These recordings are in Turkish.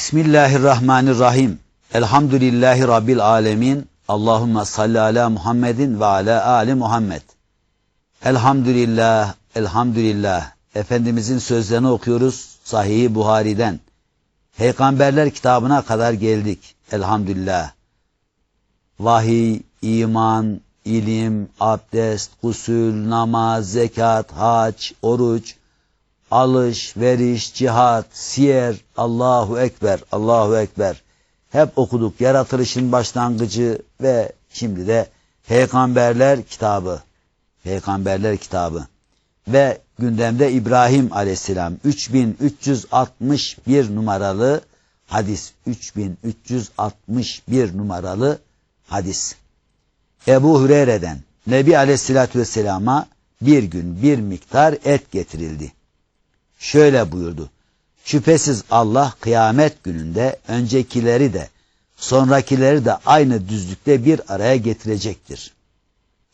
Bismillahirrahmanirrahim. Elhamdülillahi Rabbil alemin. Allahümme salli ala Muhammedin ve ala ali Muhammed. Elhamdülillah, elhamdülillah. Efendimizin sözlerini okuyoruz Sahih-i Buhari'den. Peygamberler kitabına kadar geldik. Elhamdülillah. Vahiy, iman, ilim, abdest, gusül, namaz, zekat, hac, oruç, alış, veriş, cihat, siyer, Allahu Ekber, Allahu Ekber. Hep okuduk. Yaratılışın başlangıcı ve şimdi de Peygamberler kitabı. Peygamberler kitabı. Ve gündemde İbrahim aleyhisselam 3361 numaralı hadis. 3361 numaralı hadis. Ebu Hureyre'den Nebi aleyhissalatü vesselama bir gün bir miktar et getirildi. Şöyle buyurdu. Şüphesiz Allah kıyamet gününde öncekileri de sonrakileri de aynı düzlükte bir araya getirecektir.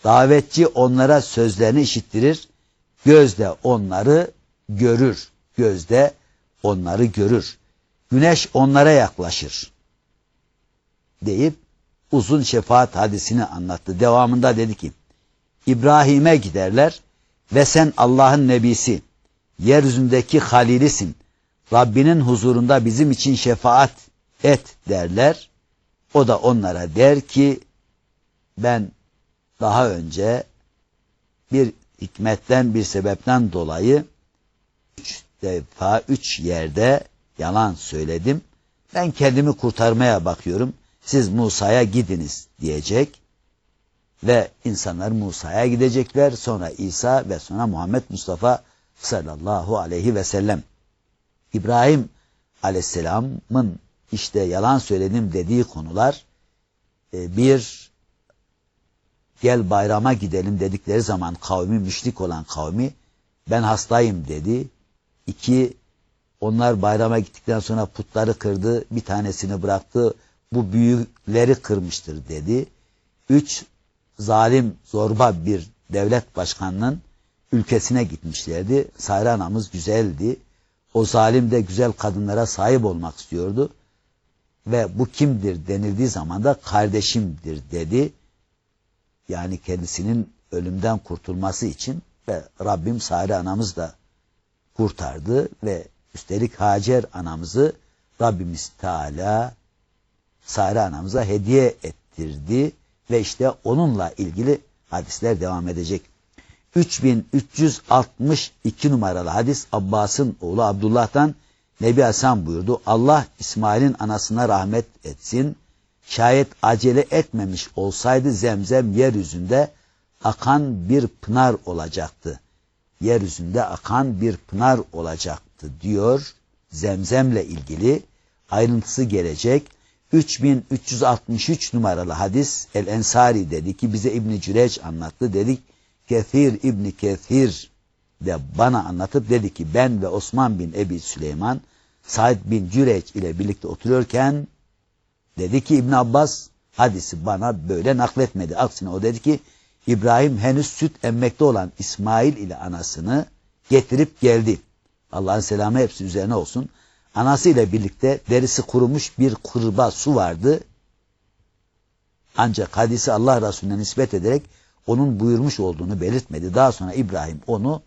Davetçi onlara sözlerini işittirir, gözde onları görür, gözde onları görür. Güneş onlara yaklaşır deyip uzun şefaat hadisini anlattı. Devamında dedi ki, İbrahim'e giderler ve sen Allah'ın nebisi, yeryüzündeki halilisin. Rabbinin huzurunda bizim için şefaat et derler. O da onlara der ki ben daha önce bir hikmetten bir sebepten dolayı üç defa üç yerde yalan söyledim. Ben kendimi kurtarmaya bakıyorum. Siz Musa'ya gidiniz diyecek. Ve insanlar Musa'ya gidecekler. Sonra İsa ve sonra Muhammed Mustafa sallallahu aleyhi ve sellem. İbrahim aleyhisselamın işte yalan söyledim dediği konular e, bir gel bayrama gidelim dedikleri zaman kavmi müşrik olan kavmi ben hastayım dedi. İki onlar bayrama gittikten sonra putları kırdı bir tanesini bıraktı bu büyükleri kırmıştır dedi. Üç zalim zorba bir devlet başkanının ülkesine gitmişlerdi. Sahra anamız güzeldi. O zalim de güzel kadınlara sahip olmak istiyordu. Ve bu kimdir denildiği zaman da kardeşimdir dedi. Yani kendisinin ölümden kurtulması için ve Rabbim Sahra anamız da kurtardı ve üstelik Hacer anamızı Rabbimiz Teala Sahra anamıza hediye ettirdi ve işte onunla ilgili hadisler devam edecek. 3362 numaralı hadis Abbas'ın oğlu Abdullah'tan Nebi Hasan buyurdu. Allah İsmail'in anasına rahmet etsin. Şayet acele etmemiş olsaydı zemzem yeryüzünde akan bir pınar olacaktı. Yeryüzünde akan bir pınar olacaktı diyor. Zemzemle ilgili ayrıntısı gelecek. 3363 numaralı hadis El Ensari dedi ki bize İbn Cüreç anlattı. Dedik Kethir İbni Kethir de bana anlatıp dedi ki ben ve Osman bin Ebi Süleyman Said bin Cüreç ile birlikte oturuyorken dedi ki İbn Abbas hadisi bana böyle nakletmedi. Aksine o dedi ki İbrahim henüz süt emmekte olan İsmail ile anasını getirip geldi. Allah'ın selamı hepsi üzerine olsun. Anası ile birlikte derisi kurumuş bir kurba su vardı. Ancak hadisi Allah Resulüne nispet ederek onun buyurmuş olduğunu belirtmedi. Daha sonra İbrahim onu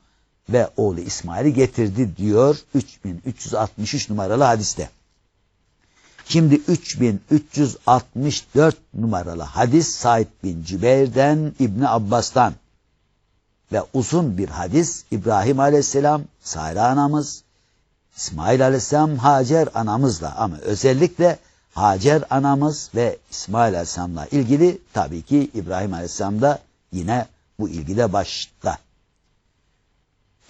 ve oğlu İsmail'i getirdi diyor 3363 numaralı hadiste. Şimdi 3364 numaralı hadis Said bin Cübeyr'den İbni Abbas'tan ve uzun bir hadis İbrahim aleyhisselam, Sahra anamız, İsmail aleyhisselam Hacer anamızla ama özellikle Hacer anamız ve İsmail aleyhisselamla ilgili tabii ki İbrahim aleyhisselamda yine bu ilgide başta.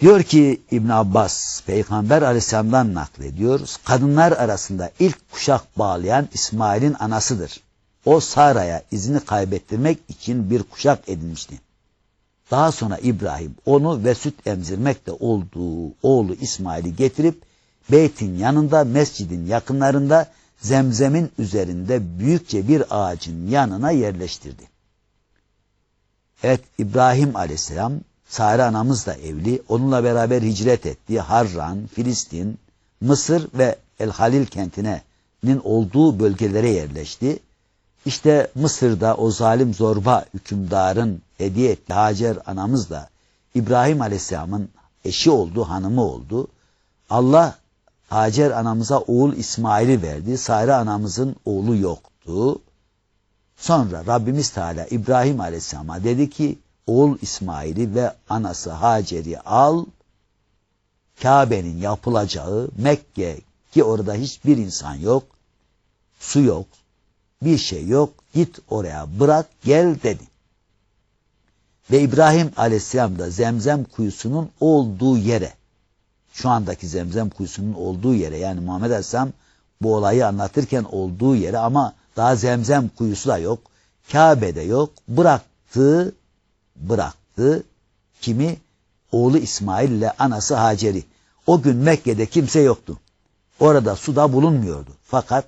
Diyor ki İbn Abbas Peygamber aleyhisselamdan naklediyor. Kadınlar arasında ilk kuşak bağlayan İsmail'in anasıdır. O Sara'ya izini kaybettirmek için bir kuşak edinmişti. Daha sonra İbrahim onu ve süt emzirmekte olduğu oğlu İsmail'i getirip beytin yanında mescidin yakınlarında zemzemin üzerinde büyükçe bir ağacın yanına yerleştirdi. Evet İbrahim aleyhisselam Sare anamız da evli. Onunla beraber hicret etti. Harran, Filistin, Mısır ve El Halil kentine Hacer'in olduğu bölgelere yerleşti. İşte Mısır'da o zalim zorba hükümdarın hediye ettiği Hacer anamız da İbrahim Aleyhisselam'ın eşi oldu, hanımı oldu. Allah Hacer anamıza oğul İsmail'i verdi. Sare anamızın oğlu yoktu. Sonra Rabbimiz Teala İbrahim Aleyhisselam'a dedi ki oğul İsmail'i ve anası Hacer'i al. Kabe'nin yapılacağı Mekke ki orada hiçbir insan yok, su yok, bir şey yok. Git oraya bırak gel dedi. Ve İbrahim Aleyhisselam da Zemzem kuyusunun olduğu yere şu andaki Zemzem kuyusunun olduğu yere yani Muhammed Aleyhisselam bu olayı anlatırken olduğu yere ama daha Zemzem kuyusu da yok. Kabe'de yok. Bıraktı, bıraktı. Kimi? Oğlu İsmail ile anası Hacer'i. O gün Mekke'de kimse yoktu. Orada suda bulunmuyordu. Fakat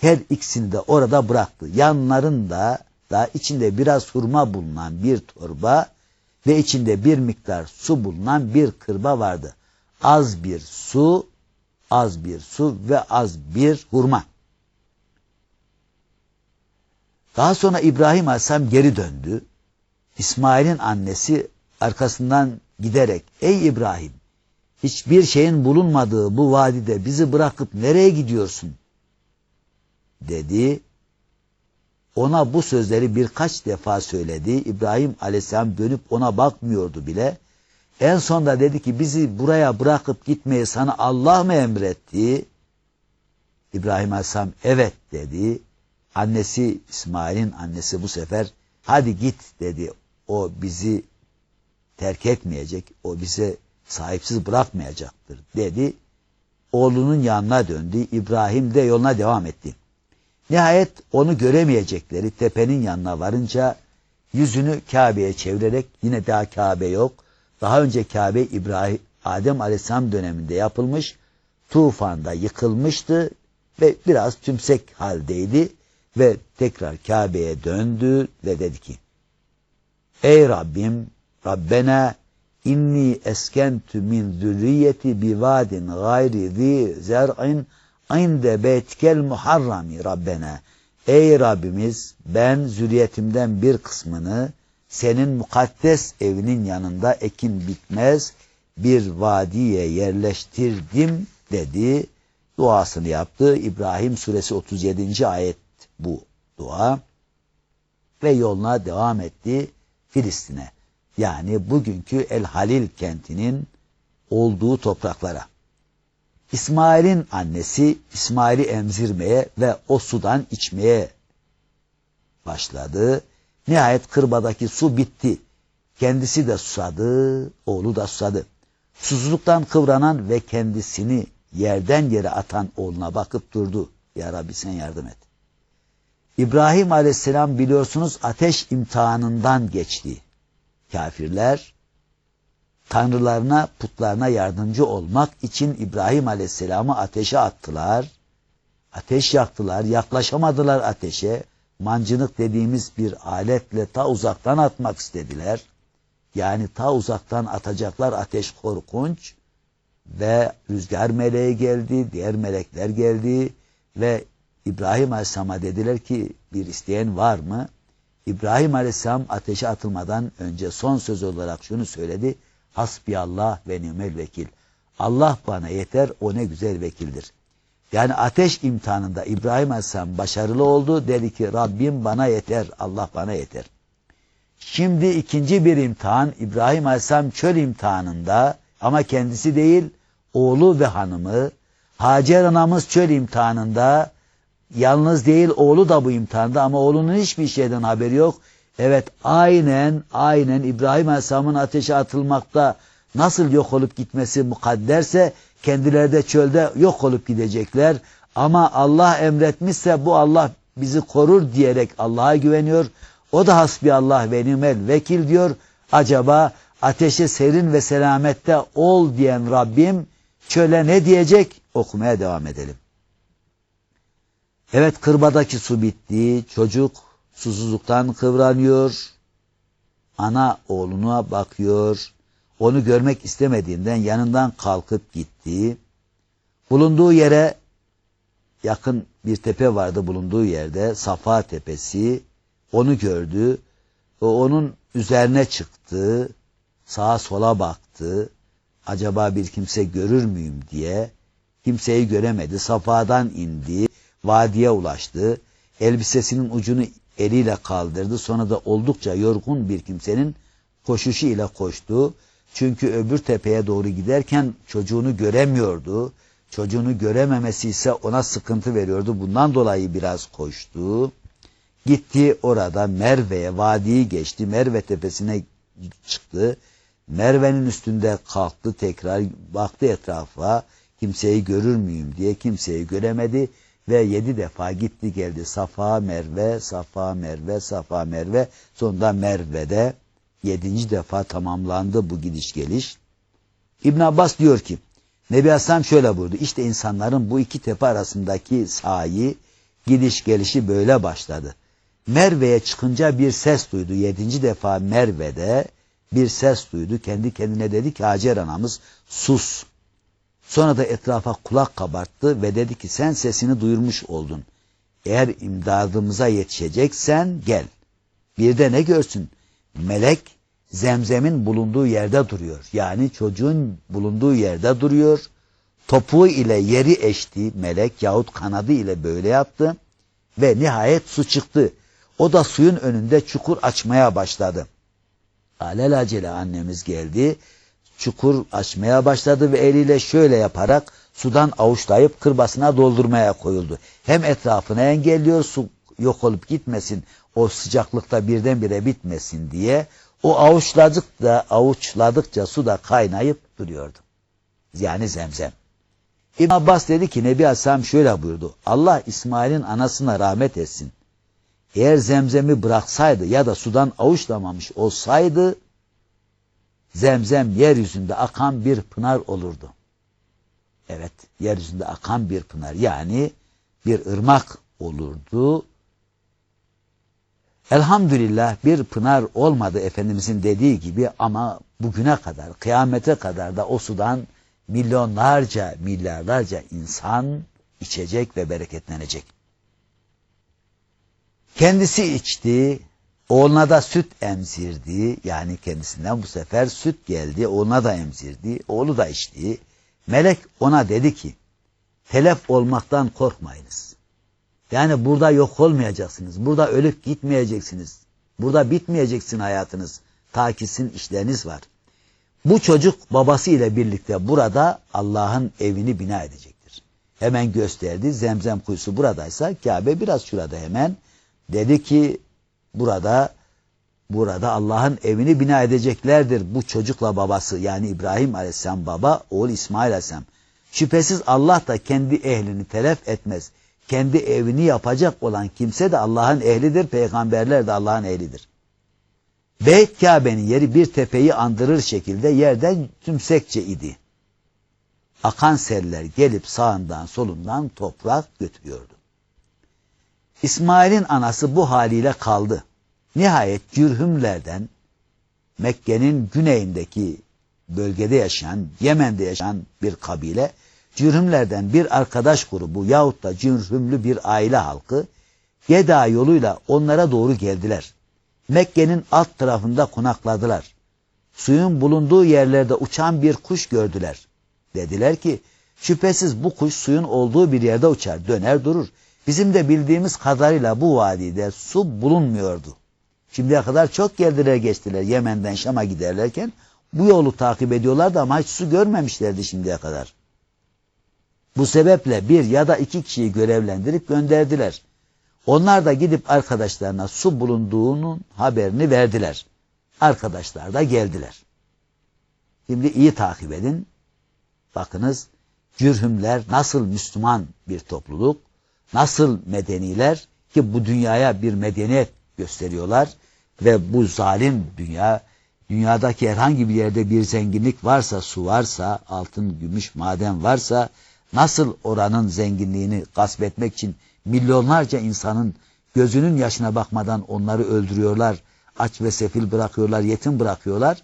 her ikisini de orada bıraktı. Yanlarında da içinde biraz hurma bulunan bir torba ve içinde bir miktar su bulunan bir kırba vardı. Az bir su, az bir su ve az bir hurma. Daha sonra İbrahim Aleyhisselam geri döndü. İsmail'in annesi arkasından giderek ey İbrahim hiçbir şeyin bulunmadığı bu vadide bizi bırakıp nereye gidiyorsun? dedi. Ona bu sözleri birkaç defa söyledi. İbrahim aleyhisselam dönüp ona bakmıyordu bile. En sonunda dedi ki bizi buraya bırakıp gitmeyi sana Allah mı emretti? İbrahim aleyhisselam evet dedi. Annesi İsmail'in annesi bu sefer hadi git dedi. O bizi terk etmeyecek. O bize sahipsiz bırakmayacaktır dedi. Oğlunun yanına döndü. İbrahim de yoluna devam etti. Nihayet onu göremeyecekleri tepenin yanına varınca yüzünü Kabe'ye çevirerek yine daha Kabe yok. Daha önce Kabe İbrahim Adem Aleyhisselam döneminde yapılmış. Tufanda yıkılmıştı ve biraz tümsek haldeydi ve tekrar Kabe'ye döndü ve dedi ki Ey Rabbim Rabbena inni eskentü min zürriyeti bi vadin gayri zi zer'in inde beytkel muharrami Rabbena. Ey Rabbimiz ben zürriyetimden bir kısmını senin mukaddes evinin yanında ekin bitmez bir vadiye yerleştirdim dedi. Duasını yaptı. İbrahim suresi 37. ayet bu dua. Ve yoluna devam etti Filistin'e. Yani bugünkü El Halil kentinin olduğu topraklara. İsmail'in annesi İsmail'i emzirmeye ve o sudan içmeye başladı. Nihayet kırbadaki su bitti. Kendisi de susadı, oğlu da susadı. Susuzluktan kıvranan ve kendisini yerden yere atan oğluna bakıp durdu. Ya Rabbi sen yardım et. İbrahim aleyhisselam biliyorsunuz ateş imtihanından geçti. Kafirler tanrılarına, putlarına yardımcı olmak için İbrahim Aleyhisselam'ı ateşe attılar. Ateş yaktılar, yaklaşamadılar ateşe. Mancınık dediğimiz bir aletle ta uzaktan atmak istediler. Yani ta uzaktan atacaklar ateş korkunç ve rüzgar meleği geldi, diğer melekler geldi ve İbrahim Aleyhisselam'a dediler ki bir isteyen var mı? İbrahim Aleyhisselam ateşe atılmadan önce son söz olarak şunu söyledi. Hasbiyallah ve nimel vekil. Allah bana yeter o ne güzel vekildir. Yani ateş imtihanında İbrahim Aleyhisselam başarılı oldu. Dedi ki Rabbim bana yeter, Allah bana yeter. Şimdi ikinci bir imtihan İbrahim Aleyhisselam çöl imtihanında ama kendisi değil oğlu ve hanımı Hacer anamız çöl imtihanında yalnız değil oğlu da bu imtihanda ama oğlunun hiçbir şeyden haberi yok. Evet aynen aynen İbrahim Aleyhisselam'ın ateşe atılmakta nasıl yok olup gitmesi mukadderse kendileri de çölde yok olup gidecekler. Ama Allah emretmişse bu Allah bizi korur diyerek Allah'a güveniyor. O da hasbi Allah ve nimel vekil diyor. Acaba ateşe serin ve selamette ol diyen Rabbim çöle ne diyecek? Okumaya devam edelim. Evet kırbadaki su bitti. Çocuk susuzluktan kıvranıyor. Ana oğluna bakıyor. Onu görmek istemediğinden yanından kalkıp gitti. Bulunduğu yere yakın bir tepe vardı bulunduğu yerde. Safa tepesi. Onu gördü. O onun üzerine çıktı. Sağa sola baktı. Acaba bir kimse görür müyüm diye. Kimseyi göremedi. Safadan indi. Vadiye ulaştı. Elbisesinin ucunu eliyle kaldırdı. Sonra da oldukça yorgun bir kimsenin koşuşu ile koştu. Çünkü öbür tepeye doğru giderken çocuğunu göremiyordu. Çocuğunu görememesi ise ona sıkıntı veriyordu. Bundan dolayı biraz koştu. Gitti orada Merve'ye, vadiyi geçti. Merve tepesine çıktı. Merve'nin üstünde kalktı tekrar baktı etrafa. Kimseyi görür müyüm diye kimseyi göremedi. Ve yedi defa gitti geldi. Safa Merve, Safa Merve, Safa Merve. Sonunda Merve'de yedinci defa tamamlandı bu gidiş geliş. İbn Abbas diyor ki Nebi Hasan şöyle buyurdu. İşte insanların bu iki tepe arasındaki sahi gidiş gelişi böyle başladı. Merve'ye çıkınca bir ses duydu. Yedinci defa Merve'de bir ses duydu. Kendi kendine dedi ki Hacer anamız sus. Sonra da etrafa kulak kabarttı ve dedi ki sen sesini duyurmuş oldun. Eğer imdadımıza yetişeceksen gel. Bir de ne görsün? Melek zemzemin bulunduğu yerde duruyor. Yani çocuğun bulunduğu yerde duruyor. Topuğu ile yeri eşti melek yahut kanadı ile böyle yaptı. Ve nihayet su çıktı. O da suyun önünde çukur açmaya başladı. Alelacele annemiz geldi. Çukur açmaya başladı ve eliyle şöyle yaparak sudan avuçlayıp kırbasına doldurmaya koyuldu. Hem etrafını engelliyor su yok olup gitmesin o sıcaklıkta birdenbire bitmesin diye o avuçladık da avuçladıkça su da kaynayıp duruyordu. Yani zemzem. İbn Abbas dedi ki Nebi Aleyhisselam şöyle buyurdu. Allah İsmail'in anasına rahmet etsin. Eğer zemzemi bıraksaydı ya da sudan avuçlamamış olsaydı zemzem yeryüzünde akan bir pınar olurdu. Evet yeryüzünde akan bir pınar yani bir ırmak olurdu. Elhamdülillah bir pınar olmadı Efendimizin dediği gibi ama bugüne kadar kıyamete kadar da o sudan milyonlarca milyarlarca insan içecek ve bereketlenecek. Kendisi içti, oğluna da süt emzirdi. Yani kendisinden bu sefer süt geldi, oğluna da emzirdi, oğlu da içti. Melek ona dedi ki, telef olmaktan korkmayınız. Yani burada yok olmayacaksınız. Burada ölüp gitmeyeceksiniz. Burada bitmeyeceksin hayatınız. Ta ki sizin işleriniz var. Bu çocuk babası ile birlikte burada Allah'ın evini bina edecektir. Hemen gösterdi. Zemzem kuyusu buradaysa Kabe biraz şurada hemen. Dedi ki burada burada Allah'ın evini bina edeceklerdir bu çocukla babası yani İbrahim Aleyhisselam baba oğul İsmail Aleyhisselam. Şüphesiz Allah da kendi ehlini telef etmez kendi evini yapacak olan kimse de Allah'ın ehlidir, peygamberler de Allah'ın ehlidir. Beyt Kabe'nin yeri bir tepeyi andırır şekilde yerden tümsekçe idi. Akan seller gelip sağından solundan toprak götürüyordu. İsmail'in anası bu haliyle kaldı. Nihayet cürhümlerden Mekke'nin güneyindeki bölgede yaşayan, Yemen'de yaşayan bir kabile cürhümlerden bir arkadaş grubu yahut da cürhümlü bir aile halkı Geda yoluyla onlara doğru geldiler. Mekke'nin alt tarafında konakladılar. Suyun bulunduğu yerlerde uçan bir kuş gördüler. Dediler ki şüphesiz bu kuş suyun olduğu bir yerde uçar döner durur. Bizim de bildiğimiz kadarıyla bu vadide su bulunmuyordu. Şimdiye kadar çok geldiler geçtiler Yemen'den Şam'a giderlerken bu yolu takip ediyorlardı ama hiç su görmemişlerdi şimdiye kadar. Bu sebeple bir ya da iki kişiyi görevlendirip gönderdiler. Onlar da gidip arkadaşlarına su bulunduğunun haberini verdiler. Arkadaşlar da geldiler. Şimdi iyi takip edin. Bakınız cürhümler nasıl Müslüman bir topluluk, nasıl medeniler ki bu dünyaya bir medeniyet gösteriyorlar ve bu zalim dünya, dünyadaki herhangi bir yerde bir zenginlik varsa, su varsa, altın, gümüş, maden varsa nasıl oranın zenginliğini gasp etmek için milyonlarca insanın gözünün yaşına bakmadan onları öldürüyorlar, aç ve sefil bırakıyorlar, yetim bırakıyorlar.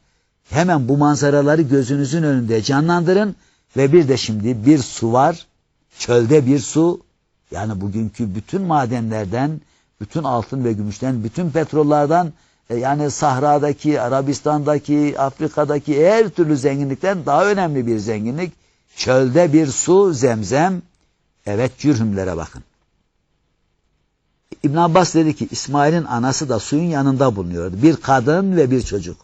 Hemen bu manzaraları gözünüzün önünde canlandırın ve bir de şimdi bir su var, çölde bir su, Yani bugünkü bütün madenlerden, bütün altın ve gümüşten, bütün petrollerden e, yani Sahra'daki, Arabistan'daki, Afrika'daki her türlü zenginlikten daha önemli bir zenginlik. Çölde bir su zemzem. Evet cürhümlere bakın. İbn Abbas dedi ki İsmail'in anası da suyun yanında bulunuyordu. Bir kadın ve bir çocuk.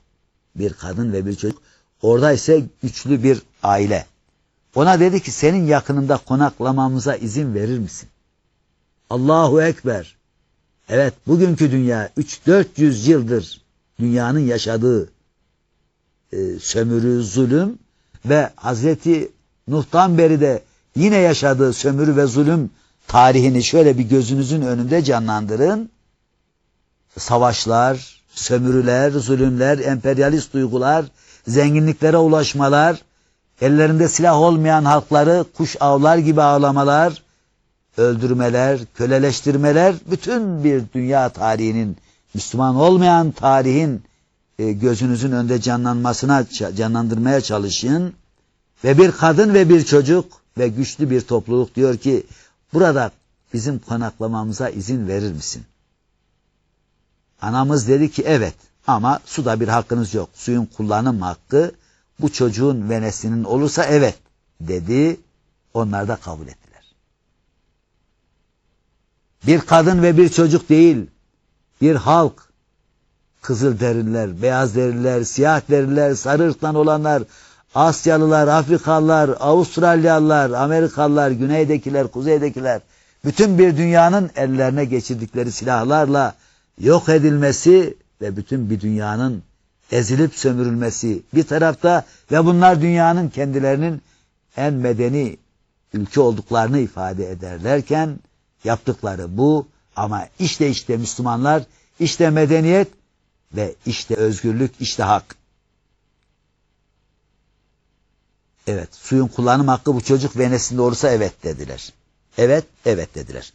Bir kadın ve bir çocuk. Orada ise güçlü bir aile. Ona dedi ki senin yakınında konaklamamıza izin verir misin? Allahu Ekber. Evet bugünkü dünya 3-400 yıldır dünyanın yaşadığı e, sömürü, zulüm ve Hazreti Nuh'tan beri de yine yaşadığı sömürü ve zulüm tarihini şöyle bir gözünüzün önünde canlandırın. Savaşlar, sömürüler, zulümler, emperyalist duygular, zenginliklere ulaşmalar, ellerinde silah olmayan halkları kuş avlar gibi ağlamalar, öldürmeler, köleleştirmeler, bütün bir dünya tarihinin, Müslüman olmayan tarihin e, gözünüzün önünde canlanmasına, canlandırmaya çalışın. Ve bir kadın ve bir çocuk ve güçlü bir topluluk diyor ki, burada bizim konaklamamıza izin verir misin? Anamız dedi ki evet ama suda bir hakkınız yok. Suyun kullanım hakkı bu çocuğun ve neslinin olursa evet dedi. Onlar da kabul ettiler. Bir kadın ve bir çocuk değil, bir halk, kızıl deriler, beyaz deriler, siyah deriler, sarı ırktan olanlar, Asyalılar, Afrikalılar, Avustralyalılar, Amerikalılar, güneydekiler, kuzeydekiler, bütün bir dünyanın ellerine geçirdikleri silahlarla yok edilmesi ve bütün bir dünyanın ezilip sömürülmesi bir tarafta ve bunlar dünyanın kendilerinin en medeni ülke olduklarını ifade ederlerken yaptıkları bu ama işte işte Müslümanlar işte medeniyet ve işte özgürlük işte hak. Evet suyun kullanım hakkı bu çocuk ve neslinde olursa evet dediler. Evet evet dediler.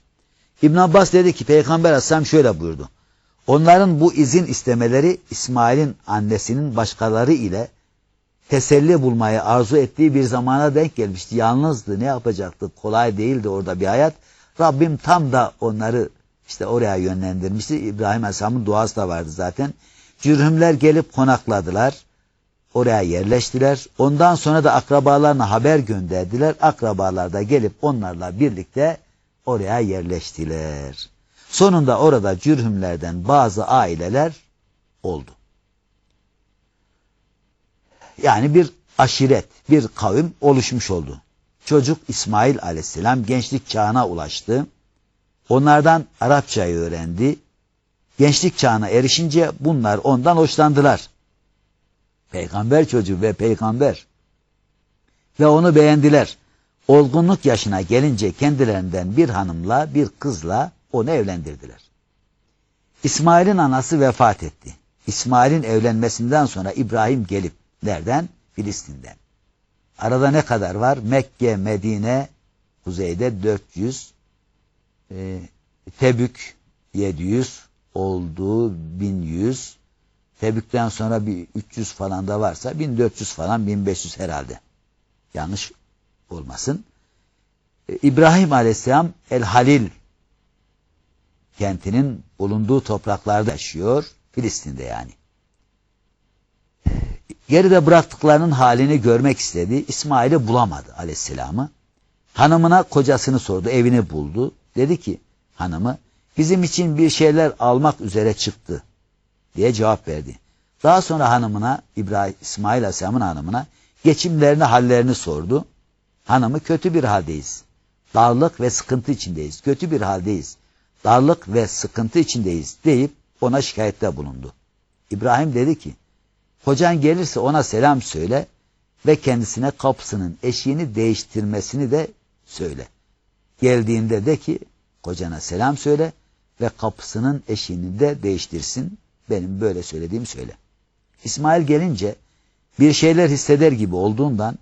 İbn Abbas dedi ki Peygamber Aleyhisselam şöyle buyurdu. Onların bu izin istemeleri İsmail'in annesinin başkaları ile teselli bulmayı arzu ettiği bir zamana denk gelmişti. Yalnızdı ne yapacaktı kolay değildi orada bir hayat. Rabbim tam da onları işte oraya yönlendirmişti. İbrahim Aleyhisselam'ın duası da vardı zaten. Cürhümler gelip konakladılar. Oraya yerleştiler. Ondan sonra da akrabalarına haber gönderdiler. Akrabalar da gelip onlarla birlikte oraya yerleştiler. Sonunda orada cürhümlerden bazı aileler oldu. Yani bir aşiret, bir kavim oluşmuş oldu. Çocuk İsmail aleyhisselam gençlik çağına ulaştı. Onlardan Arapçayı öğrendi. Gençlik çağına erişince bunlar ondan hoşlandılar. Peygamber çocuğu ve peygamber. Ve onu beğendiler. Olgunluk yaşına gelince kendilerinden bir hanımla bir kızla onu evlendirdiler. İsmail'in anası vefat etti. İsmail'in evlenmesinden sonra İbrahim gelip nereden? Filistin'den. Arada ne kadar var? Mekke, Medine, kuzeyde 400, e, Tebük 700, olduğu 1100, Tebük'ten sonra bir 300 falan da varsa 1400 falan 1500 herhalde. Yanlış olmasın. E, İbrahim Aleyhisselam El Halil kentinin bulunduğu topraklarda yaşıyor. Filistin'de yani. Geride bıraktıklarının halini görmek istedi. İsmail'i bulamadı aleyhisselamı. Hanımına kocasını sordu, evini buldu. Dedi ki hanımı bizim için bir şeyler almak üzere çıktı diye cevap verdi. Daha sonra hanımına İbrahim İsmail Aleyhisselam'ın hanımına geçimlerini hallerini sordu. Hanımı kötü bir haldeyiz. Darlık ve sıkıntı içindeyiz. Kötü bir haldeyiz. Darlık ve sıkıntı içindeyiz deyip ona şikayette bulundu. İbrahim dedi ki Kocan gelirse ona selam söyle ve kendisine kapısının eşiğini değiştirmesini de söyle. Geldiğinde de ki kocana selam söyle ve kapısının eşiğini de değiştirsin. Benim böyle söylediğimi söyle. İsmail gelince bir şeyler hisseder gibi olduğundan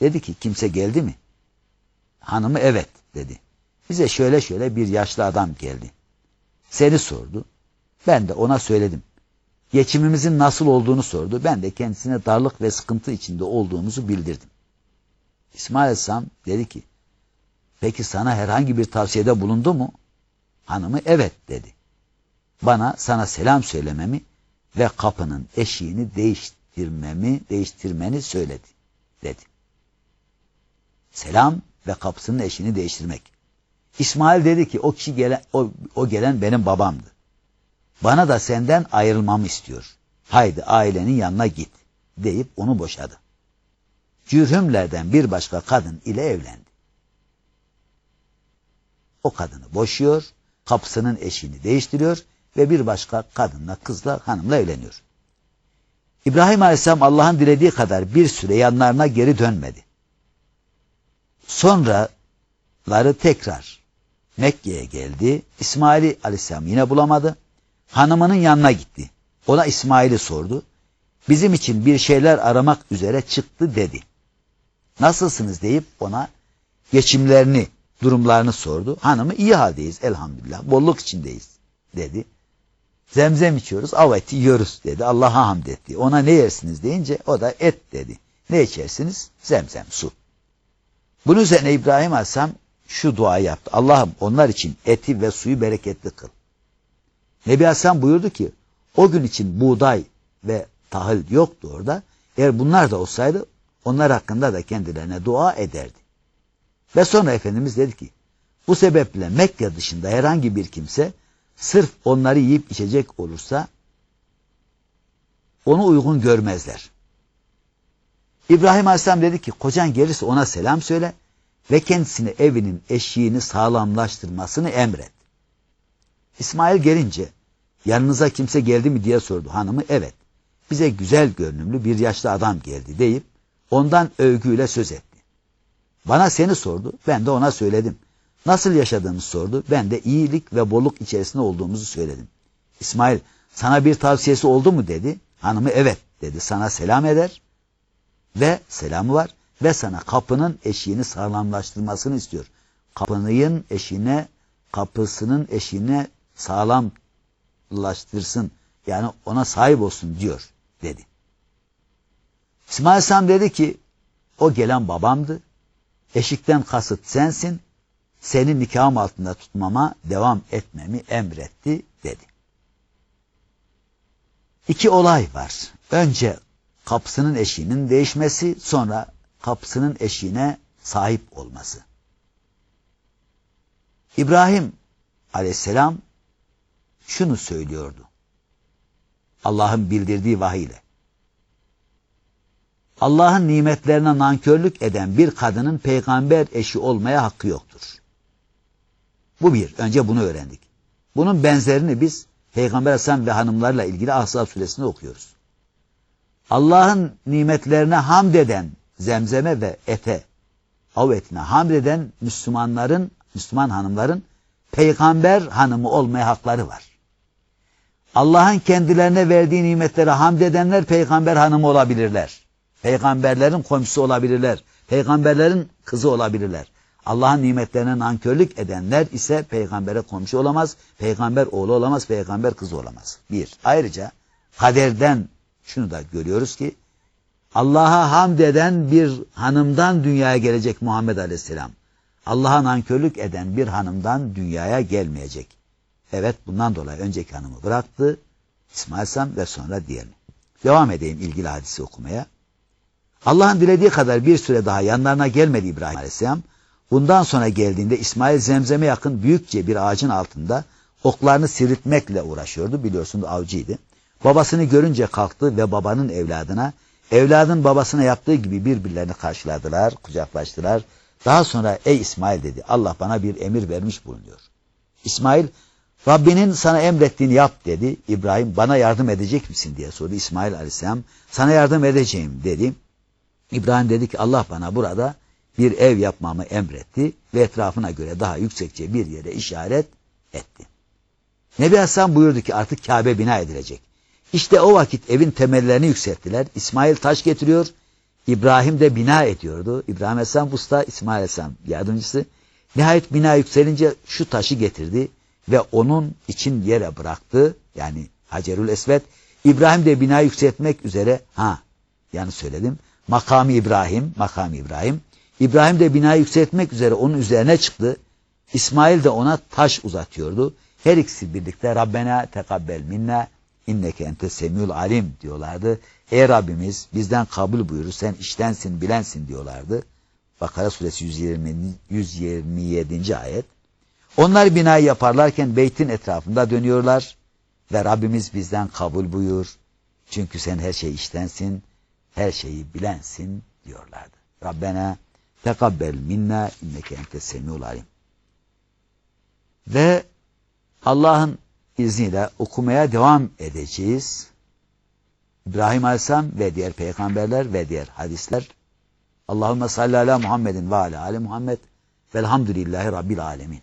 dedi ki kimse geldi mi? Hanımı evet dedi. Bize şöyle şöyle bir yaşlı adam geldi. Seni sordu. Ben de ona söyledim geçimimizin nasıl olduğunu sordu. Ben de kendisine darlık ve sıkıntı içinde olduğumuzu bildirdim. İsmail Aleyhisselam dedi ki, Peki sana herhangi bir tavsiyede bulundu mu? Hanımı evet dedi. Bana sana selam söylememi ve kapının eşiğini değiştirmemi, değiştirmeni söyledi dedi. Selam ve kapısının eşiğini değiştirmek. İsmail dedi ki o kişi gelen, o, o gelen benim babamdı. Bana da senden ayrılmamı istiyor. Haydi ailenin yanına git deyip onu boşadı. Cürhümlerden bir başka kadın ile evlendi. O kadını boşuyor, kapısının eşiğini değiştiriyor ve bir başka kadınla, kızla, hanımla evleniyor. İbrahim Aleyhisselam Allah'ın dilediği kadar bir süre yanlarına geri dönmedi. Sonraları tekrar Mekke'ye geldi. İsmail'i Aleyhisselam yine bulamadı. Hanımının yanına gitti. Ona İsmail'i sordu. Bizim için bir şeyler aramak üzere çıktı dedi. Nasılsınız deyip ona geçimlerini, durumlarını sordu. Hanımı iyi haldeyiz elhamdülillah. Bolluk içindeyiz dedi. Zemzem içiyoruz, av eti yiyoruz dedi. Allah'a hamd etti. Ona ne yersiniz deyince o da et dedi. Ne içersiniz? Zemzem, su. Bunun üzerine İbrahim Aleyhisselam şu duayı yaptı. Allah'ım onlar için eti ve suyu bereketli kıl. Nebi Aleyhisselam buyurdu ki o gün için buğday ve tahıl yoktu orada. Eğer bunlar da olsaydı onlar hakkında da kendilerine dua ederdi. Ve sonra Efendimiz dedi ki bu sebeple Mekke dışında herhangi bir kimse sırf onları yiyip içecek olursa onu uygun görmezler. İbrahim Aleyhisselam dedi ki kocan gelirse ona selam söyle ve kendisine evinin eşiğini sağlamlaştırmasını emret. İsmail gelince yanınıza kimse geldi mi diye sordu hanımı evet bize güzel görünümlü bir yaşlı adam geldi deyip ondan övgüyle söz etti. Bana seni sordu ben de ona söyledim. Nasıl yaşadığımızı sordu ben de iyilik ve bolluk içerisinde olduğumuzu söyledim. İsmail sana bir tavsiyesi oldu mu dedi. Hanımı evet dedi sana selam eder ve selamı var ve sana kapının eşiğini sağlamlaştırmasını istiyor. Kapının eşiğine kapısının eşiğine sağlamlaştırsın yani ona sahip olsun diyor dedi. İsmail Aleyhisselam dedi ki o gelen babamdı. Eşikten kasıt sensin. Seni nikahım altında tutmama devam etmemi emretti dedi. İki olay var. Önce kapısının eşiğinin değişmesi sonra kapısının eşiğine sahip olması. İbrahim aleyhisselam şunu söylüyordu. Allah'ın bildirdiği vahiyle. Allah'ın nimetlerine nankörlük eden bir kadının peygamber eşi olmaya hakkı yoktur. Bu bir. Önce bunu öğrendik. Bunun benzerini biz Peygamber Hasan ve hanımlarla ilgili Ahzab suresinde okuyoruz. Allah'ın nimetlerine hamd eden zemzeme ve ete, av etine hamd eden Müslümanların, Müslüman hanımların peygamber hanımı olmaya hakları var. Allah'ın kendilerine verdiği nimetlere hamd edenler peygamber hanımı olabilirler. Peygamberlerin komşusu olabilirler. Peygamberlerin kızı olabilirler. Allah'ın nimetlerine nankörlük edenler ise peygambere komşu olamaz, peygamber oğlu olamaz, peygamber kızı olamaz. Bir. Ayrıca kaderden şunu da görüyoruz ki Allah'a hamd eden bir hanımdan dünyaya gelecek Muhammed Aleyhisselam. Allah'a nankörlük eden bir hanımdan dünyaya gelmeyecek. Evet bundan dolayı önceki hanımı bıraktı. İsmail Aleyhisselam ve sonra diğerini. Devam edeyim ilgili hadisi okumaya. Allah'ın dilediği kadar bir süre daha yanlarına gelmedi İbrahim Aleyhisselam. Bundan sonra geldiğinde İsmail zemzeme yakın büyükçe bir ağacın altında oklarını sirritmekle uğraşıyordu. Biliyorsunuz avcıydı. Babasını görünce kalktı ve babanın evladına, evladın babasına yaptığı gibi birbirlerini karşıladılar, kucaklaştılar. Daha sonra ey İsmail dedi Allah bana bir emir vermiş bulunuyor. İsmail Rabbinin sana emrettiğini yap dedi. İbrahim bana yardım edecek misin diye sordu. İsmail aleyhisselam sana yardım edeceğim dedi. İbrahim dedi ki Allah bana burada bir ev yapmamı emretti ve etrafına göre daha yüksekçe bir yere işaret etti. Nebi Hasan buyurdu ki artık Kabe bina edilecek. İşte o vakit evin temellerini yükselttiler. İsmail taş getiriyor. İbrahim de bina ediyordu. İbrahim Hasan usta, İsmail Hasan yardımcısı. Nihayet bina yükselince şu taşı getirdi ve onun için yere bıraktı. Yani Hacerül Esved. İbrahim de bina yükseltmek üzere ha yani söyledim. Makam İbrahim, makam İbrahim İbrahim de binayı yükseltmek üzere onun üzerine çıktı. İsmail de ona taş uzatıyordu. Her ikisi birlikte Rabbena tekabbel minna inneke ente semiyul alim diyorlardı. Ey Rabbimiz bizden kabul buyur sen iştensin bilensin diyorlardı. Bakara suresi 120, 127. ayet. Onlar binayı yaparlarken beytin etrafında dönüyorlar ve Rabbimiz bizden kabul buyur. Çünkü sen her şey iştensin, her şeyi bilensin diyorlardı. Rabbena tekabbel minna inneke ente semiyul alim. Ve Allah'ın izniyle okumaya devam edeceğiz. İbrahim Aleyhisselam ve diğer peygamberler ve diğer hadisler. Allahümme salli ala Muhammedin ve ala ali Muhammed velhamdülillahi rabbil alemin.